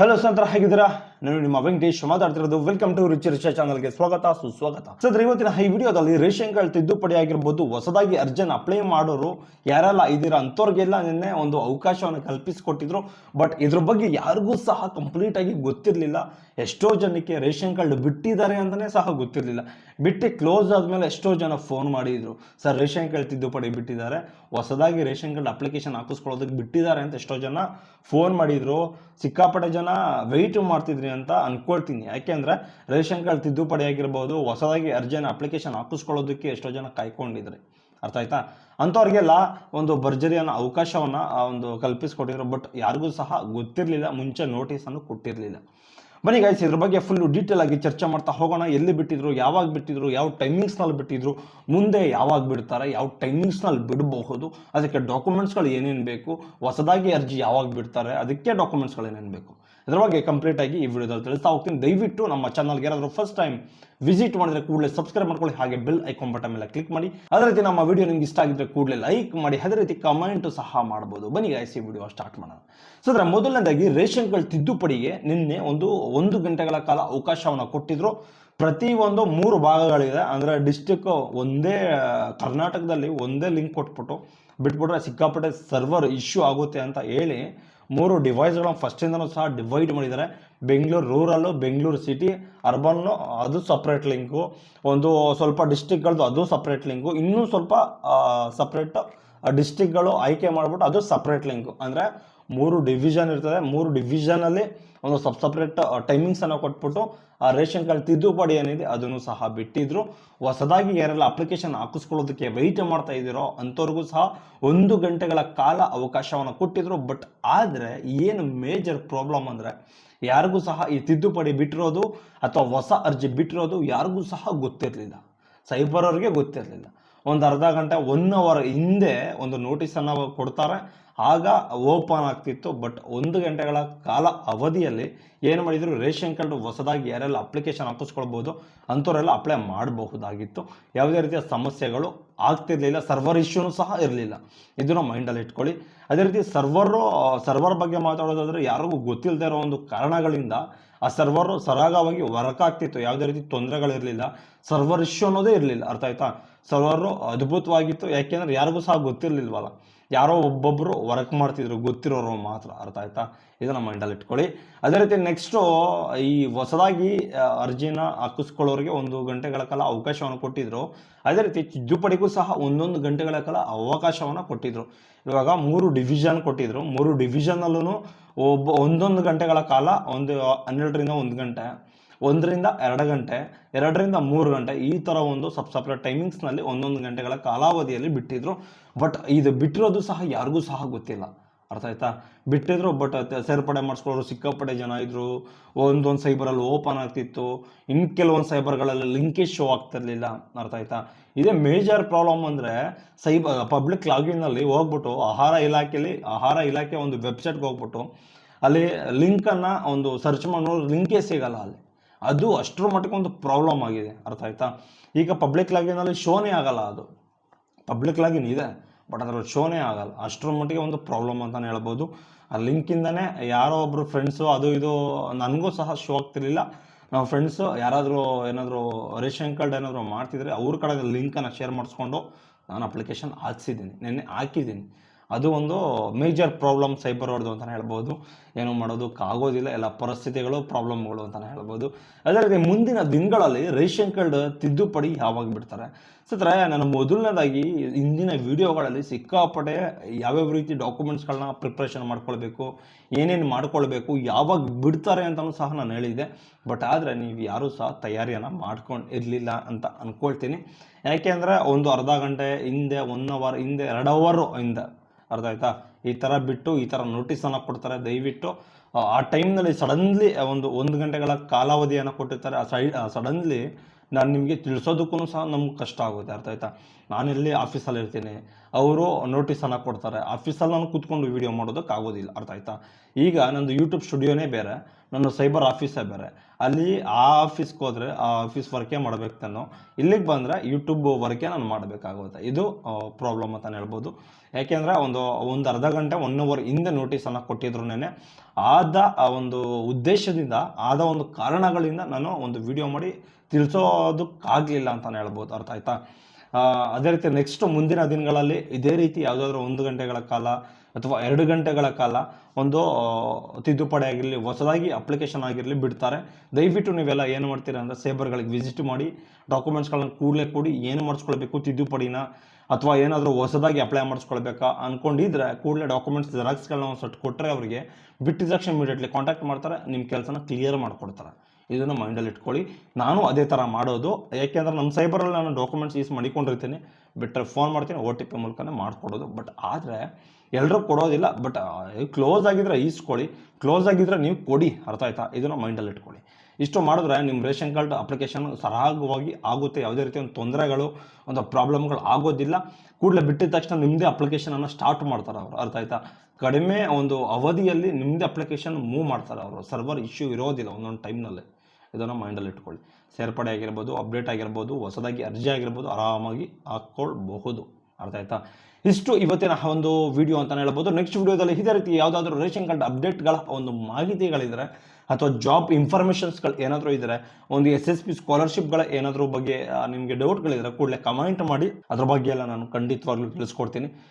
Hello ಸಂತರ ಹೇಗಿದ್ದೀರಾ ನಾನು ನಿಮ್ಮ ವೆಂಕಟೇಶ್ ಮಾತಾಡ್ತಿರೋದು ವೆಲ್ಕಮ್ ಟು ರುಚಿ ರಿಚ ಚಾನಲ್ಗೆ ಸ್ವಾಗತ, ಸುಸ್ವಾಗತ. ಸದ್ರೆ ಇವತ್ತಿನ ಈ ವಿಡಿಯೋದಲ್ಲಿ ರೇಷನ್ ಕಾರ್ಡ್ ತಿದ್ದುಪಡಿ ಆಗಿರ್ಬೋದು, ಹೊಸದಾಗಿ ಅರ್ಜೆಂಟ್ ಅಪ್ಲೈ ಮಾಡೋರು ಯಾರೆಲ್ಲ ಇದ್ದೀರಾ ಅಂಥವ್ರಿಗೆಲ್ಲ ನಿನ್ನೆ ಒಂದು ಅವಕಾಶವನ್ನು ಕಲ್ಪಿಸಿಕೊಟ್ಟಿದ್ರು. ಬಟ್ ಇದ್ರ ಬಗ್ಗೆ ಯಾರಿಗೂ ಸಹ ಕಂಪ್ಲೀಟ್ ಆಗಿ ಗೊತ್ತಿರಲಿಲ್ಲ. ಎಷ್ಟೋ ಜನಕ್ಕೆ ರೇಷನ್ ಕಾರ್ಡ್ ಬಿಟ್ಟಿದ್ದಾರೆ ಅಂತಲೇ ಸಹ ಗೊತ್ತಿರಲಿಲ್ಲ. ಬಿಟ್ಟು ಕ್ಲೋಸ್ ಆದಮೇಲೆ ಎಷ್ಟೋ ಜನ ಫೋನ್ ಮಾಡಿದ್ರು. ಸರ್ ರೇಷನ್ ಕಾರ್ಡ್ ತಿದ್ದುಪಡಿ ಬಿಟ್ಟಿದ್ದಾರೆ. ಹೊಸದಾಗಿ ರೇಷನ್ ಕಾರ್ಡ್ ಅಪ್ಲಿಕೇಶನ್ ಹಾಕಿಸ್ಕೊಳ್ಳೋದಕ್ಕೆ ಬಿಟ್ಟಿದ್ದಾರೆ ಅಂತ ಎಷ್ಟೋ ಜನ ಫೋನ್ ಮಾಡಿದ್ರು. ಸಿಕ್ಕಾಪಟ್ಟೆ ಜನ ವೆಯ್ಟ್ ಮಾಡ್ತಿದ್ರಿ. ಅಂತ ಅನ್ಕೊಳ್ತೀನಿ. ಯಾಕೆಂದ್ರೆ ರೇಷನ್ ಕಾರ್ಡ್ ತಿದ್ದುಪಡಿ ಆಗಿರ್ಬೋದು, ಹೊಸದಾಗಿ ಅರ್ಜಿಯನ್ನು ಅಪ್ಲಿಕೇಶನ್ ಹಾಕಿಸ್ಕೊಳ್ಳೋದಕ್ಕೆ ಎಷ್ಟೋ ಜನ ಕಾಯ್ಕೊಂಡಿದ್ರಿ. ಅರ್ಥ ಆಯ್ತಾ? ಅಂಥವ್ರಿಗೆಲ್ಲ ಒಂದು ಭರ್ಜರಿಯನ್ನು, ಅವಕಾಶವನ್ನು ಒಂದು ಕಲ್ಪಿಸ್ಕೊಟ್ಟಿದ್ರು. ಬಟ್ ಯಾರಿಗೂ ಸಹ ಗೊತ್ತಿರಲಿಲ್ಲ, ಮುಂಚೆ ನೋಟಿಸನ್ನು ಕೊಟ್ಟಿರಲಿಲ್ಲ. ಬನ್ನಿ ಗಾಯಸ್ ಇದ್ರ ಬಗ್ಗೆ ಫುಲ್ಲು ಡೀಟೇಲ್ ಆಗಿ ಚರ್ಚೆ ಮಾಡ್ತಾ ಹೋಗೋಣ. ಎಲ್ಲಿ ಬಿಟ್ಟಿದ್ರು, ಯಾವಾಗ ಬಿಟ್ಟಿದ್ರು, ಯಾವ ಟೈಮಿಂಗ್ಸ್ನಲ್ಲಿ ಬಿಟ್ಟಿದ್ರು, ಮುಂದೆ ಯಾವಾಗ ಬಿಡ್ತಾರೆ, ಯಾವ ಟೈಮಿಂಗ್ಸ್ನಲ್ಲಿ ಬಿಡಬಹುದು, ಅದಕ್ಕೆ ಡಾಕ್ಯುಮೆಂಟ್ಸ್ಗಳು ಏನೇನು ಬೇಕು, ಹೊಸದಾಗಿ ಅರ್ಜಿ ಯಾವಾಗ ಬಿಡ್ತಾರೆ, ಅದಕ್ಕೆ ಡಾಕ್ಯುಮೆಂಟ್ಸ್ಗಳು ಏನೇನು ಬೇಕು. ಇದ್ರ ಬಗ್ಗೆ ಕಂಪ್ಲೀಟ್ ಆಗಿ ಈ ವಿಡಿಯೋದಲ್ಲಿ ತಿಳಿಸ್ತಾ ಹೋಗ್ತೀನಿ. ದಯವಿಟ್ಟು ನಮ್ಮ ಚಾನಲ್ಗೆ ಯಾರಾದರೂ ಫಸ್ಟ್ ಟೈಮ್ ವಿಸಿಟ್ ಮಾಡಿದ್ರೆ ಕೂಡಲೇ ಸಬ್ಸ್ಕ್ರೈಬ್ ಮಾಡ್ಕೊಳ್ಳಿ, ಹಾಗೆ ಬೆಲ್ ಐಕಾನ್ ಬಟನ್ ಮೇಲೆ ಕ್ಲಿಕ್ ಮಾಡಿ. ಅದೇ ರೀತಿ ನಮ್ಮ ವಿಡಿಯೋ ನಿಮ್ಗೆ ಇಷ್ಟ ಆಗಿದ್ರೆ ಕೂಡಲೇ ಲೈಕ್ ಮಾಡಿ, ಅದೇ ರೀತಿ ಕಮೆಂಟ್ ಸಹ ಮಾಡ್ಬೋದು. ಬನ್ನಿ ಐಸಿ ವಿಡಿಯೋ ಸ್ಟಾರ್ಟ್ ಮಾಡೋಣ. ಸೊ ಅದರ ಮೊದಲನೇದಾಗಿ ರೇಷನ್ ಕಾರ್ಡ್ ತಿದ್ದುಪಡಿಗೆ ನಿನ್ನೆ ಒಂದು ಒಂದು ಗಂಟೆಗಳ ಕಾಲ ಅವಕಾಶವನ್ನು ಕೊಟ್ಟಿದ್ರು. ಪ್ರತಿ ಒಂದು ಮೂರು ಭಾಗಗಳಿದೆ. ಅಂದರೆ ಡಿಸ್ಟಿಕ್ ಒಂದೇ, ಕರ್ನಾಟಕದಲ್ಲಿ ಒಂದೇ ಲಿಂಕ್ ಕೊಟ್ಬಿಟ್ಟು ಬಿಟ್ಬಿಟ್ರೆ ಸಿಕ್ಕಾಪಟ್ಟೆ ಸರ್ವರ್ ಇಶ್ಯೂ ಆಗುತ್ತೆ ಅಂತ ಹೇಳಿ ಮೂರು ಡಿವೈಸ್ಗಳನ್ನು ಫಸ್ಟಿಂದನೂ ಸಹ ಡಿವೈಡ್ ಮಾಡಿದ್ದಾರೆ. Bengaluru rural Bengaluru city urban ಅದು ಸಪ್ರೇಟ್ ಲಿಂಕು ಒಂದು ಸ್ವಲ್ಪ ಡಿಸ್ಟಿಕ್ಗಳದ್ದು ಅದು ಸಪ್ರೇಟ್ ಲಿಂಕು ಇನ್ನೂ ಸ್ವಲ್ಪ ಸಪ್ರೇಟ್ ಡಿಸ್ಟಿಕ್ಗಳು ಆಯ್ಕೆ ಮಾಡಿಬಿಟ್ಟು ಅದು ಸಪ್ರೇಟ್ ಲಿಂಕು ಅಂದರೆ ಮೂರು ಡಿವಿಷನ್ ಇರ್ತದೆ. ಮೂರು ಡಿವಿಷನಲ್ಲಿ ಒಂದು ಸಬ್ ಸಪ್ರೇಟ್ ಟೈಮಿಂಗ್ಸನ್ನು ಕೊಟ್ಬಿಟ್ಟು ಆ ರೇಷನ್ ಕಾರ್ಡ್ ತಿದ್ದುಪಡಿ ಏನಿದೆ ಅದನ್ನು ಸಹ ಬಿಟ್ಟಿದ್ರು. ಹೊಸದಾಗಿ ಯಾರೆಲ್ಲ ಅಪ್ಲಿಕೇಶನ್ ಹಾಕಿಸ್ಕೊಳ್ಳೋದಕ್ಕೆ ವೆಯ್ಟ್ ಮಾಡ್ತಾ ಇದ್ದೀರೋ ಅಂಥವ್ರಿಗೂ ಸಹ ಒಂದು ಗಂಟೆಗಳ ಕಾಲ ಅವಕಾಶವನ್ನು ಕೊಟ್ಟಿದ್ರು. ಬಟ್ ಆದರೆ ಏನು ಮೇಜರ್ ಪ್ರಾಬ್ಲಮ್ ಅಂದರೆ ಯಾರಿಗೂ ಸಹ ಈ ತಿದ್ದುಪಡಿ ಬಿಟ್ಟಿರೋದು ಅಥವಾ ಹೊಸ ಅರ್ಜಿ ಬಿಟ್ಟಿರೋದು ಯಾರಿಗೂ ಸಹ ಗೊತ್ತಿರಲಿಲ್ಲ. ಸೈಬರ್ ಅವ್ರಿಗೆ ಗೊತ್ತಿರಲಿಲ್ಲ. ಒಂದು ಅರ್ಧ ಗಂಟೆ ಒನ್ ಅವರ್ ಹಿಂದೆ ಒಂದು ನೋಟಿಸನ್ನು ಕೊಡ್ತಾರೆ. ಆಗ ಓಪನ್ ಆಗ್ತಿತ್ತು. ಬಟ್ ಒಂದು ಗಂಟೆಗಳ ಕಾಲ ಅವಧಿಯಲ್ಲಿ ಏನು ಮಾಡಿದ್ರು? ರೇಷನ್ ಕಾರ್ಡ್ ಹೊಸದಾಗಿ ಯಾರೆಲ್ಲ ಅಪ್ಲಿಕೇಶನ್ ಹಾಕಿಸ್ಕೊಳ್ಬೋದು, ಅಂಥವರೆಲ್ಲ ಅಪ್ಲೈ ಮಾಡಬಹುದಾಗಿತ್ತು. ಯಾವುದೇ ರೀತಿಯ ಸಮಸ್ಯೆಗಳು ಆಗ್ತಿರ್ಲಿಲ್ಲ, ಸರ್ವರ್ ಇಶ್ಯೂನು ಸಹ ಇರಲಿಲ್ಲ. ಇದನ್ನು ಮೈಂಡಲ್ಲಿ ಇಟ್ಕೊಳ್ಳಿ. ಅದೇ ರೀತಿ ಸರ್ವರು, ಸರ್ವರ್ ಬಗ್ಗೆ ಮಾತಾಡೋದಾದ್ರೆ ಯಾರಿಗೂ ಗೊತ್ತಿಲ್ಲದೆ ಇರೋ ಒಂದು ಕಾರಣಗಳಿಂದ ಆ ಸರ್ವರು ಸರಾಗವಾಗಿ ವರ್ಕ್ ಆಗ್ತಿತ್ತು. ಯಾವುದೇ ರೀತಿ ತೊಂದರೆಗಳಿರಲಿಲ್ಲ. ಸರ್ವರ್ ಇಶ್ಯೂ ಅನ್ನೋದೇ ಇರಲಿಲ್ಲ. ಅರ್ಥ ಆಯ್ತಾ? ಸರ್ವರು ಅದ್ಭುತವಾಗಿತ್ತು. ಯಾಕೆಂದ್ರೆ ಯಾರಿಗೂ ಸಹ ಗೊತ್ತಿರಲಿಲ್ವಲ್ಲ. ಯಾರೋ ಒಬ್ಬೊಬ್ಬರು ವರ್ಕ್ ಮಾಡ್ತಿದ್ರು, ಗೊತ್ತಿರೋರು ಮಾತ್ರ ಅರ್ಥ ಆಯ್ತಾ? ಇದನ್ನು ಮೈಂಡಲ್ಲಿ ಇಟ್ಕೊಳ್ಳಿ. ಅದೇ ರೀತಿ ನೆಕ್ಸ್ಟು ಈ ಹೊಸದಾಗಿ ಅರ್ಜಿನ ಹಾಕಿಸ್ಕೊಳ್ಳೋರಿಗೆ ಒಂದು ಗಂಟೆಗಳ ಕಾಲ ಅವಕಾಶವನ್ನು ಕೊಟ್ಟಿದ್ರು. ಅದೇ ರೀತಿ ತಿದ್ದುಪಡಿಗೂ ಸಹ ಒಂದೊಂದು ಗಂಟೆಗಳ ಕಾಲ ಅವಕಾಶವನ್ನು ಕೊಟ್ಟಿದ್ರು. ಇವಾಗ ಮೂರು ಡಿವಿಷನ್ ಕೊಟ್ಟಿದ್ರು. ಮೂರು ಡಿವಿಷನಲ್ಲೂ ಒಬ್ಬ, ಒಂದೊಂದು ಗಂಟೆಗಳ ಕಾಲ ಒಂದು, ಹನ್ನೆರಡರಿಂದ ಒಂದು ಗಂಟೆ. ಒಂದರಿಂದ ಎರಡು ಗಂಟೆ, ಎರಡರಿಂದ ಮೂರು ಗಂಟೆ ಈ ಥರ ಒಂದು ಸಬ್ ಸಪ್ರೇಟ್ ಟೈಮಿಂಗ್ಸ್ನಲ್ಲಿ ಒಂದೊಂದು ಗಂಟೆಗಳ ಕಾಲಾವಧಿಯಲ್ಲಿ ಬಿಟ್ಟಿದ್ರು. ಬಟ್ ಇದು ಬಿಟ್ಟಿರೋದು ಸಹ ಯಾರಿಗೂ ಸಹ ಗೊತ್ತಿಲ್ಲ. ಅರ್ಥ ಆಯ್ತಾ? ಬಿಟ್ಟಿದ್ರು, ಬಟ್ ಸೇರ್ಪಡೆ ಮಾಡಿಸ್ಕೊಳ್ಳೋರು ಸಿಕ್ಕಾಪಟ್ಟೆ ಜನ ಇದ್ರು. ಒಂದೊಂದು ಸೈಬರಲ್ಲಿ ಓಪನ್ ಆಗ್ತಿತ್ತು. ಇನ್ನು ಕೆಲವೊಂದು ಸೈಬರ್ಗಳಲ್ಲಿ ಲಿಂಕೇಜ್ ಶೋ ಆಗ್ತಿರಲಿಲ್ಲ. ಅರ್ಥ ಆಯ್ತಾ? ಇದೇ ಮೇಜರ್ ಪ್ರಾಬ್ಲಮ್ ಅಂದರೆ ಸೈಬರ್ ಪಬ್ಲಿಕ್ ಲಾಗಿನ್ನಲ್ಲಿ ಹೋಗ್ಬಿಟ್ಟು ಆಹಾರ ಇಲಾಖೆಯಲ್ಲಿ ಆಹಾರ ಇಲಾಖೆ ಒಂದು ವೆಬ್ಸೈಟ್ಗೆ ಹೋಗ್ಬಿಟ್ಟು ಅಲ್ಲಿ ಲಿಂಕನ್ನು ಒಂದು ಸರ್ಚ್ ಮಾಡೋರು ಲಿಂಕೇ ಸಿಗಲ್ಲ ಅಲ್ಲಿ. ಅದು ಅಷ್ಟರ ಮಟ್ಟಿಗೆ ಒಂದು ಪ್ರಾಬ್ಲಮ್ ಆಗಿದೆ, ಅರ್ಥ ಆಯ್ತಾ? ಈಗ ಪಬ್ಲಿಕ್ ಲಾಗಿನಲ್ಲಿ ಶೋನೇ ಆಗಲ್ಲ ಅದು. ಪಬ್ಲಿಕ್ ಲಾಗಿನ್ ಇದೆ ಬಟ್ ಅದರ ಶೋನೇ ಆಗಲ್ಲ. ಅಷ್ಟರ ಮಟ್ಟಿಗೆ ಒಂದು ಪ್ರಾಬ್ಲಮ್ ಅಂತಲೇ ಹೇಳ್ಬೋದು. ಆ ಲಿಂಕಿಂದನೇ ಯಾರೋ ಒಬ್ಬರು ಫ್ರೆಂಡ್ಸು ಅದು ಇದು ನನಗೂ ಸಹ ಶೋ ಆಗ್ತಿರ್ಲಿಲ್ಲ. ನಮ್ಮ ಫ್ರೆಂಡ್ಸು ಯಾರಾದರೂ ಏನಾದರೂ ರೇಷನ್ ಕಾರ್ಡ್ ಏನಾದರೂ ಮಾಡ್ತಿದ್ರೆ ಅವ್ರ ಕಡೆ ಲಿಂಕನ್ನು ಶೇರ್ ಮಾಡಿಸ್ಕೊಂಡು ನಾನು ಅಪ್ಲಿಕೇಶನ್ ಹಾಕ್ಸಿದ್ದೀನಿ. ನಿನ್ನೆ ಹಾಕಿದ್ದೀನಿ. ಅದು ಒಂದು ಮೇಜರ್ ಪ್ರಾಬ್ಲಮ್ ಸೈಬರ್ ಅವ್ರದ್ದು ಅಂತಲೇ ಹೇಳ್ಬೋದು. ಏನು ಮಾಡೋದಕ್ಕಾಗೋದಿಲ್ಲ ಎಲ್ಲ ಪರಿಸ್ಥಿತಿಗಳು ಪ್ರಾಬ್ಲಮ್ಗಳು ಅಂತಲೇ ಹೇಳ್ಬೋದು. ಅದೇ ರೀತಿ ಮುಂದಿನ ದಿನಗಳಲ್ಲಿ ರೇಷನ್ ಕಾರ್ಡ್ ತಿದ್ದುಪಡಿ ಯಾವಾಗ ಬಿಡ್ತಾರೆ? ಸತ್ರೆ ನಾನು ಮೊದಲನೇದಾಗಿ ಇಂದಿನ ವಿಡಿಯೋಗಳಲ್ಲಿ ಸಿಕ್ಕಾಪಟ್ಟೆ ಯಾವ್ಯಾವ ರೀತಿ ಡಾಕ್ಯುಮೆಂಟ್ಸ್ಗಳನ್ನ ಪ್ರಿಪ್ರೇಷನ್ ಮಾಡ್ಕೊಳ್ಬೇಕು, ಏನೇನು ಮಾಡ್ಕೊಳ್ಬೇಕು, ಯಾವಾಗ ಬಿಡ್ತಾರೆ ಅಂತಲೂ ಸಹ ನಾನು ಹೇಳಿದ್ದೆ. ಬಟ್ ಆದರೆ ನೀವು ಯಾರೂ ಸಹ ತಯಾರಿಯನ್ನು ಮಾಡ್ಕೊಂಡು ಇರಲಿಲ್ಲ ಅಂತ ಅಂದ್ಕೊಳ್ತೀನಿ ಯಾಕೆಂದರೆ ಒಂದು ಅರ್ಧ ಗಂಟೆ ಹಿಂದೆ ಒನ್ ಅವರ್ ಹಿಂದೆ, ಎರಡು ಅವರು ಹಿಂದೆ ಅರ್ಥ ಆಯ್ತಾ? ಈ ಥರ ಬಿಟ್ಟು ಈ ಥರ ನೋಟಿಸನ್ನು ಕೊಡ್ತಾರೆ. ದಯವಿಟ್ಟು, ಆ- ಟೈಮ್ನಲ್ಲಿ ಸಡನ್ಲಿ ಒಂದು ಒಂದು ಗಂಟೆಗಳ ಕಾಲಾವಧಿಯನ್ನು ಕೊಟ್ಟಿರ್ತಾರೆ. ಆ ಸೈ ಸಡನ್ಲಿ ನಾನು ನಿಮಗೆ ತಿಳಿಸೋದಕ್ಕೂ ಸಹ ನಮ್ಗೆ ಕಷ್ಟ ಆಗುತ್ತೆ. ಅರ್ಥ ಆಯ್ತಾ? ನಾನಿಲ್ಲಿ ಆಫೀಸಲ್ಲಿ ಇರ್ತೀನಿ. ಅವರು ನೋಟಿಸನ್ನು ಕೊಡ್ತಾರೆ. ಆಫೀಸಲ್ಲಿ ನಾನು ಕೂತ್ಕೊಂಡು ವಿಡಿಯೋ ಮಾಡೋದಕ್ಕೆ ಆಗೋದಿಲ್ಲ ಅರ್ಥ ಆಯ್ತಾ? ಈಗ ನಂದು ಯೂಟ್ಯೂಬ್ ಸ್ಟುಡಿಯೋನೇ ಬೇರೆ. ನನ್ನ ಸೈಬರ್ ಆಫೀಸೇ ಬೇರೆ. ಅಲ್ಲಿ ಆ ಆಫೀಸ್ಗೆ ಹೋದರೆ, ಆ ಆಫೀಸ್ ವರ್ಕೇ ಮಾಡ್ಬೇಕು ನಾನು ಇಲ್ಲಿಗೆ ಬಂದರೆ ಯೂಟ್ಯೂಬ್ ವರ್ಕೇ ನಾನು ಮಾಡಬೇಕಾಗುತ್ತೆ. ಇದು ಪ್ರಾಬ್ಲಮ್ ಅಂತ ಹೇಳ್ಬೋದು. ಯಾಕೆಂದರೆ ಒಂದು ಒಂದು ಅರ್ಧ ಗಂಟೆ ಒನ್ ಅವರ್ ಹಿಂದೆ ನೋಟಿಸನ್ನು ಕೊಟ್ಟಿದ್ರುನೇ ಆದ ಆ ಒಂದು ಉದ್ದೇಶದಿಂದ, ಆದ ಒಂದು ಕಾರಣಗಳಿಂದ ನಾನು ಒಂದು ವಿಡಿಯೋ ಮಾಡಿ ತಿಳಿಸೋದಕ್ಕಾಗಲಿಲ್ಲ ಅಂತಲೇ ಹೇಳ್ಬೋದು. ಅರ್ಥ ಆಯ್ತಾ? ಅದೇ ರೀತಿ ನೆಕ್ಸ್ಟ್ ಮುಂದಿನ ದಿನಗಳಲ್ಲಿ ಇದೇ ರೀತಿ ಯಾವುದಾದ್ರೂ ಒಂದು ಗಂಟೆಗಳ ಕಾಲ ಅಥವಾ ಎರಡು ಗಂಟೆಗಳ ಕಾಲ ಒಂದು ತಿದ್ದುಪಡಿ ಆಗಿರಲಿ, ಹೊಸದಾಗಿ ಅಪ್ಲಿಕೇಶನ್ ಆಗಿರಲಿ ಬಿಡ್ತಾರೆ. ದಯವಿಟ್ಟು ನೀವೆಲ್ಲ ಏನು ಮಾಡ್ತೀರಾ ಅಂದರೆ ಸೇಬರ್ಗಳಿಗೆ ವಿಸಿಟ್ ಮಾಡಿ ಡಾಕ್ಯುಮೆಂಟ್ಸ್ಗಳನ್ನು ಕೂಡಲೇ ಕೊಡಿ ಏನು ಮಾಡಿಸ್ಕೊಳ್ಬೇಕು, ತಿದ್ದುಪಡಿನ ಅಥವಾ ಏನಾದರೂ ಹೊಸದಾಗಿ ಅಪ್ಲೈ ಮಾಡಿಸ್ಕೊಳ್ಬೇಕಾ ಅಂದ್ಕೊಂಡಿದ್ರೆ ಕೂಡಲೇ ಡಾಕ್ಯುಮೆಂಟ್ಸ್ ಜೆರಾಕ್ಸ್ಗಳನ್ನ ಒಂದು ಸಟ್ ಕೊಟ್ಟರೆ ಅವರಿಗೆ ಬಿಟ್ಟಿದ ತಕ್ಷಣ ಇಮಿಡಿಯೇಟ್ಲಿ ಕಾಂಟ್ಯಾಕ್ಟ್ ಮಾಡ್ತಾರೆ ನಿಮ್ಮ ಕೆಲಸನ ಕ್ಲಿಯರ್ ಮಾಡಿಕೊಡ್ತಾರೆ. ಇದನ್ನು ಮೈಂಡಲ್ಲಿ ಇಟ್ಕೊಳ್ಳಿ. ನಾನು ಅದೇ ಥರ ಮಾಡೋದು. ಯಾಕೆಂದ್ರೆ ನಮ್ಮ ಸೈಬರಲ್ಲಿ ನಾನು ಡಾಕ್ಯುಮೆಂಟ್ಸ್ ಯೂಸ್ ಮಾಡಿಕೊಂಡಿರ್ತೀನಿ. ಬಿಟ್ಟರೆ ಫೋನ್ ಮಾಡ್ತೀನಿ ಒ ಟಿ ಪಿ ಮೂಲಕನೇ ಮಾಡಿಕೊಡೋದು. ಬಟ್ ಆದರೆ ಎಲ್ಲರೂ ಕೊಡೋದಿಲ್ಲ. ಬಟ್ ಕ್ಲೋಸ್ ಆಗಿದ್ರೆ ಈಸ್ಕೊಳ್ಳಿ. ಕ್ಲೋಸ್ ಆಗಿದ್ರೆ ನೀವು ಕೊಡಿ. ಅರ್ಥ ಆಯ್ತಾ? ಇದನ್ನು ಮೈಂಡಲ್ಲಿ ಇಟ್ಕೊಳ್ಳಿ. ಇಷ್ಟು ಮಾಡಿದ್ರೆ ನಿಮ್ಮ ರೇಷನ್ ಕಾರ್ಡ್ ಅಪ್ಲಿಕೇಶನ್ ಸರಾಗವಾಗಿ ಆಗುತ್ತೆ. ಯಾವುದೇ ರೀತಿ ಒಂದು ತೊಂದರೆಗಳು, ಒಂದು ಪ್ರಾಬ್ಲಮ್ಗಳು ಆಗೋದಿಲ್ಲ. ಕೂಡಲೇ ಬಿಟ್ಟಿದ ತಕ್ಷಣ ನಿಮ್ಮದೇ ಅಪ್ಲಿಕೇಶನನ್ನು ಸ್ಟಾರ್ಟ್ ಮಾಡ್ತಾರೆ ಅವರು. ಅರ್ಥ ಆಯ್ತಾ? ಕಡಿಮೆ ಒಂದು ಅವಧಿಯಲ್ಲಿ ನಿಮ್ಮದೇ ಅಪ್ಲಿಕೇಶನ್ ಮೂವ್ ಮಾಡ್ತಾರೆ ಅವರು. ಸರ್ವರ್ ಇಶ್ಯೂ ಇರೋದಿಲ್ಲ ಒಂದೊಂದು ಟೈಮ್ನಲ್ಲಿ ಇದನ್ನು ಮೈಂಡಲ್ಲಿ ಇಟ್ಕೊಳ್ಳಿ. ಸೇರ್ಪಡೆ ಆಗಿರ್ಬೋದು ಅಪ್ಡೇಟ್ ಆಗಿರ್ಬೋದು, ಹೊಸದಾಗಿ ಅರ್ಜಿ ಆಗಿರ್ಬೋದು, ಆರಾಮಾಗಿ ಹಾಕ್ಕೊಳ್ಬಹುದು ಅರ್ಥ ಆಯ್ತಾ? ಇಷ್ಟು ಇವತ್ತಿನ ಒಂದು ವಿಡಿಯೋ ಅಂತ ಹೇಳ್ಬೋದು. ನೆಕ್ಸ್ಟ್ ವಿಡಿಯೋದಲ್ಲಿ ಇದೇ ರೀತಿ ಯಾವುದಾದ್ರೂ ರೇಷನ್ ಕಾರ್ಡ್ ಅಪ್ಡೇಟ್ಗಳ ಒಂದು ಮಾಹಿತಿಗಳಿದ್ರೆ ಅಥವಾ ಜಾಬ್ ಇನ್ಫಾರ್ಮೇಷನ್ಸ್ಗಳು ಏನಾದರೂ ಇದ್ದರೆ ಒಂದು ಎಸ್ ಎಸ್ ಪಿ ಸ್ಕಾಲರ್ಶಿಪ್ಗಳ ಏನಾದರೂ ಬಗ್ಗೆ ನಿಮಗೆ ಡೌಟ್ಗಳಿದ್ರೆ ಕೂಡಲೇ ಕಮೆಂಟ್ ಮಾಡಿ. ಅದ್ರ ಬಗ್ಗೆ ಎಲ್ಲ ನಾನು ಖಂಡಿತವಾಗ್ಲೂ ತಿಳಿಸ್ಕೊಡ್ತೀನಿ.